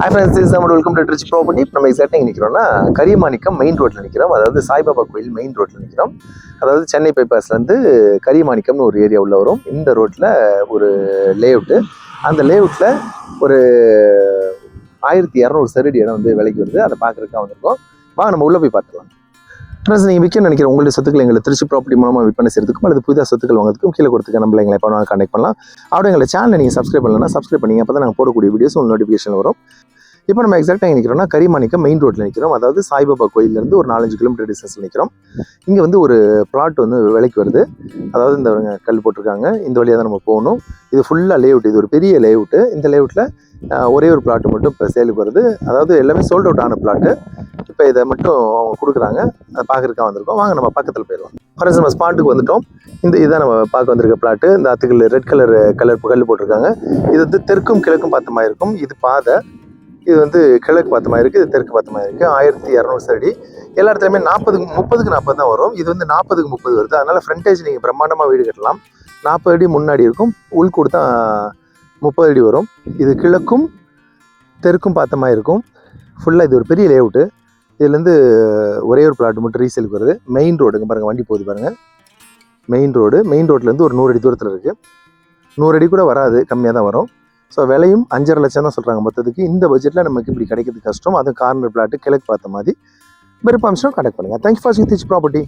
Hi friends is நம்ம welcome to rich property நம்ம எக்ஸாக்டாக நிற்கிறோம்னா கரியமாணிக்கம் மெயின் ரோட்டில் நிற்கிறோம் அதாவது சாய்பாபா கோயில் மெயின் ரோட்டில் நிற்கிறோம் அதாவது சென்னை பைபாஸ்லேருந்து கரியமாணிக்கம்னு ஒரு ஏரியா உள்ள வரும். இந்த ரோட்டில் ஒரு லேஅவுட்டு அந்த லேஅவுட்டில் ஒரு ஆயிரத்தி இரநூறு செருடி இடம் வந்து விலைக்கு வருது. அதை பார்க்குறதுக்காக வந்திருக்கோம். வாங்க நம்ம உள்ளே போய் பார்த்துக்கலாம். ஃப்ரெண்ட்ஸ் நீங்கள் விற்க நினைக்கிற உங்களுடைய சொத்துக்கள் எங்களை திருச்சி ப்ராப்பர்ட்டி மூலமாக விற்பனை செய்யறதுக்கும் அல்லது புதிதாக சொத்துக்கள் வாங்குறதுக்கும் கீழே கொடுத்துக்க நம்மள எங்களை எப்போ கான்டெக்ட் பண்ணலாம். அப்படியே எங்களை சேனலை நீங்கள் சப்ஸ்கிரைப் பண்ணலன்னா சப்ஸ்கிரைப் பண்ணிங்க அப்போ தான் நாங்கள் போடக்கூடிய வீடியோஸ் உங்களுக்கு நோட்டிஃபிகேஷன் வரும். இப்போ நம்ம எக்ஸாக்டாக நிற்கிறோம்னா கரிமாணிக்க மெயின் ரோட்டில் நிற்கிறோம் அதாவது சாய்பாபா கோயிலேருந்து ஒரு நாலஞ்சு கிலோமீட்டர் டிஸ்டன்ஸில் நிற்கிறோம் இங்கே வந்து ஒரு பிளாட் வந்து விலைக்கு வருது. அதாவது இந்த கல் போட்டிருக்காங்க. இந்த வழியாக தான் நம்ம போகணும். இது ஃபுல்லாக லேஅவுட் இது ஒரு பெரிய லேஅவுட்டு இந்த லேஅவுட்டில் ஒரே ஒரு பிளாட் மட்டும் இப்போ சேலுக்கு வருது. அதாவது எல்லாமே சோல்ட் அவுட் ஆன பிளாட்டு இப்போ இதை மட்டும் அவங்க கொடுக்குறாங்க. அதை பார்க்குறக்கா வந்திருக்கோம். வாங்க நம்ம பக்கத்தில் போயிடலாம். ஃபர்ஸ்ட் நம்ம ஸ்பாட்டுக்கு வந்துட்டோம். இந்த இதுதான் நம்ம பார்க்க வந்திருக்க பிளாட்டு இந்த அத்துக்கள் ரெட் கலர் கலர் கல் போட்டிருக்காங்க. இது வந்து தெற்கும் கிழக்கும் பார்த்த மாதிரி இருக்கும். இது பாதை. இது வந்து கிழக்கு பார்த்த மாதிரி இருக்குது இது தெற்கு பார்த்த மாதிரி இருக்குது ஆயிரத்தி இரநூறு சரடி. எல்லா இடத்துலையுமே நாற்பதுக்கு முப்பதுக்கு நாற்பது தான் வரும். இது வந்து நாற்பதுக்கு முப்பது வருது. அதனால் ஃப்ரண்டேஜ் நீங்கள் பிரம்மாண்டமாக வீடு கட்டலாம். நாற்பது அடி முன்னாடி இருக்கும். உள்கூடு தான் முப்பது அடி வரும். இது கிழக்கும் தெற்கும் பார்த்த மாதிரி இருக்கும். ஃபுல்லாக இது ஒரு பெரிய லேஅவுட்டு இதுலேருந்து ஒரே ஒரு பிளாட் மட்டும் ரீசேலுக்கு வருது. மெயின் ரோடுங்க பாருங்கள் வண்டி போகுது பாருங்கள் மெயின் ரோடு மெயின் ரோட்லேருந்து ஒரு நூறு அடி தூரத்தில் இருக்குது நூறு அடி கூட வராது கம்மியாக தான் வரும். ஸோ விலையும் அஞ்சரை லட்சம் தான் சொல்கிறாங்க மொத்தத்துக்கு. இந்த பட்ஜெட்டில் நமக்கு இப்படி கிடைக்கிறது கஷ்டம். அதுவும் கார்னர் பிளாட்டு கிழக்கு பார்த்த மாதிரி. விருப்ப கனெக்ட் பண்ணுங்கள் thank you for seeing this property